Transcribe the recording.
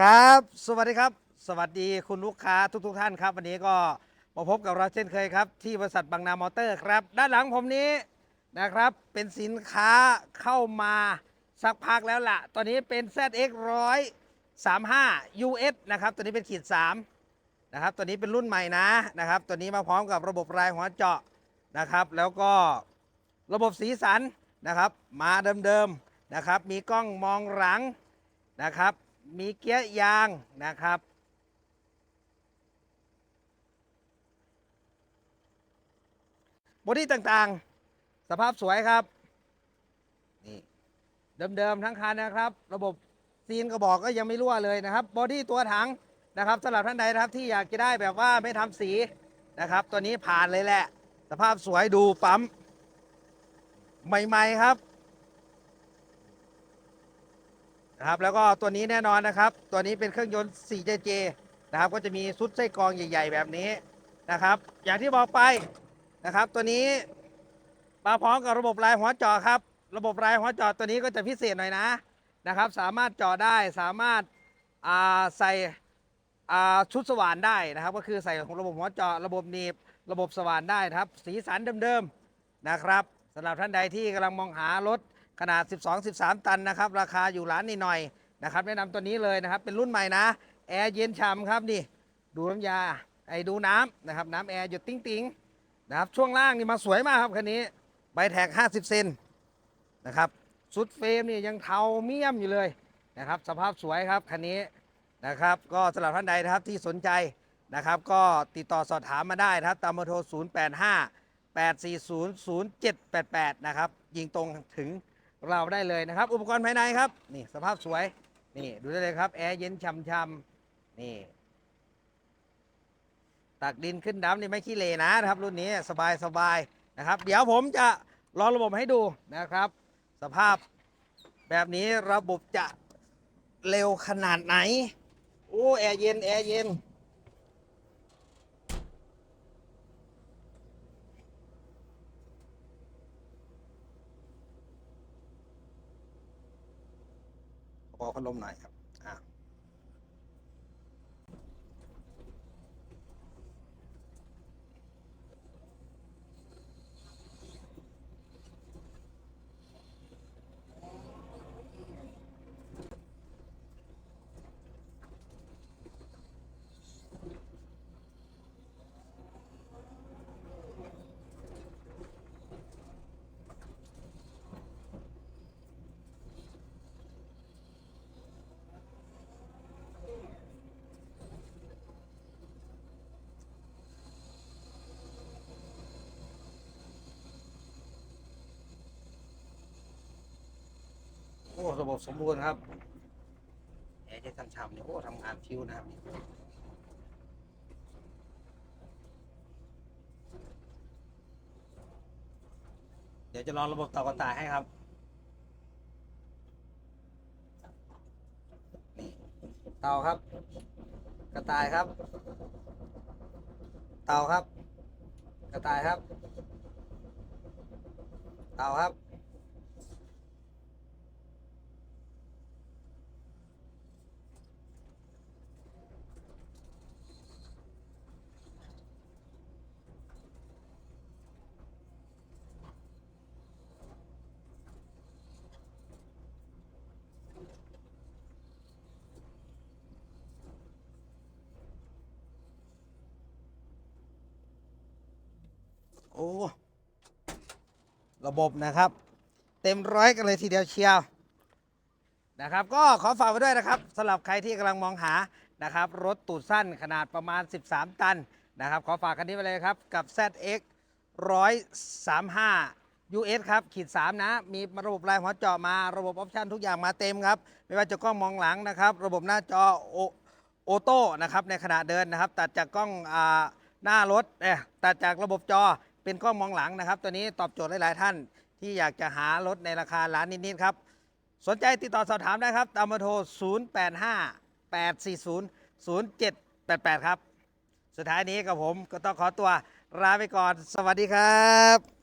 ครับ สวัสดีครับ สวัสดีคุณลูกค้าทุกทท่านครับ วันนี้ก็มาพบกับเราเช่นเคยครับ ที่บริษัทบางนามอเตอร์ครับ ด้านหลังผมนี้นะครับ เป็นสินค้าเข้ามาสักพักแล้วล่ะ ตอนนี้เป็น ZX 135 US นะครับ ตัวนี้เป็นขีด3นะครับ ตัวนี้เป็นรุ่นใหม่นะนะครับ ตัวนี้มาพร้อมกับระบบรายหัวเจาะนะครับ แล้วก็ระบบสีสันนะครับ มาเดิมๆนะครับ มีกล้องมองหลังนะครับ มีเกียร์ยางนะครับ บอดี้ต่างๆ สภาพสวยครับ นี่เดิมๆทั้งคันนะครับ ระบบซีนกระบอกก็ยังไม่รั่วเลยนะครับ บอดี้ตัวถังนะครับสำหรับท่านใดนะครับที่อยากจะได้แบบว่าไม่ทำสีนะครับ ตัวนี้ผ่านเลยแหละ สภาพสวยดูปั๊มใหม่ ๆ ครับ นะครับแล้วก็ตัวนี้แน่นอนนะครับ ตัวนี้เป็นเครื่องยนต์ 4JJ นะครับก็จะมีซุดไส้กรองใหญ่ ๆ แบบนี้นะครับ อย่างที่บอกไปนะครับ ตัวนี้มาพร้อมกับระบบลายหัวจอครับ ระบบลายหัวจอตัวนี้ก็จะพิเศษหน่อยนะนะครับ สามารถจอได้สามารถาใส่ชุดสว่านได้นะครับ ก็คือใส่ของระบบหัวจอระบบหนีบระบบสว่านได้ครับ สีสันเดิมๆนะครับสำหรับท่านใดที่กำลังมองหารถ ขนาด 12-13 ตันนะครับ ราคาอยู่ร้านนิดหน่อยนะครับ แนะนำตัวนี้เลยนะครับ เป็นรุ่นใหม่นะ แอร์เย็นฉ่ำครับนี่ ดูน้ำยา ไอ้ดูน้ำนะครับ น้ำแอร์หยดติ้งติงๆนะครับ ช่วงล่างนี่มาสวยมากครับคันนี้ ใบแท็ก 50 เซนนะครับสุดเฟรมนี่ยังเทาเมี่ยมอยู่เลยนะครับ สภาพสวยครับคันนี้นะครับ ก็สำหรับท่านใดนะครับที่สนใจนะครับ ก็ติดต่อสอบถามมาได้นะครับ ตามเบอร์โทร 085 8400788 นะครับ ยิงตรงถึง เราได้เลยนะครับ อุปกรณ์ภายในครับ นี่สภาพสวย นี่ดูได้เลยครับแอร์เย็นช่ำๆนี่ ตักดินขึ้นดำนี่ไม่ขี้เลนะนะครับ รุ่นนี้สบายสบายนะครับ เดี๋ยวผมจะลองระบบให้ดูนะครับ สภาพแบบนี้ระบบจะเร็วขนาดไหน โอ้แอร์เย็นแอร์เย็น ปอพัดลมหน่อยครับอะโอ้ระ บบสมบูรณ์ครับแอร์เย็นชำเนี่ยโอ้ทำงานฟิวนะครับเดี๋ยวจะลองระบบต่อกระต่ายให้ครับนี่าครับ กระต่ายครับ เต่าครับ กระต่ายครับ เต่าครับ โอ้ ระบบนะครับ เต็มร้อยกันเลยทีเดียวเชียวนะครับ ก็ขอฝากไว้ด้วยนะครับสำหรับใครที่กำลังมองหานะครับ รถตูดสั้นขนาดประมาณ 13 ตันนะครับ ขอฝากกันนี้ไปเลยครับ กับ ZX 135 US ครับ ขีด 3 นะ มีระบบลายหัวเจาะมาระบบออปชันทุกอย่างมาเต็มครับ ไม่ว่าจะกล้องมองหลังนะครับ ระบบหน้าจอโอโอโต้นะครับในขณะเดินนะครับ ตัดจากกล้องอหน้ารถเอ่อตัดจากระบบจอ เป็นกล้องมองหลังนะครับ ตัวนี้ตอบโจทย์หลาย ๆ ท่านที่อยากจะหารถในราคาล้านนิด ๆ ครับ สนใจติดต่อสอบถามได้ครับ ตามเบอร์โทร 085 840 0788 ครับ สุดท้ายนี้กับผมก็ต้องขอตัวลาไปก่อน สวัสดีครับ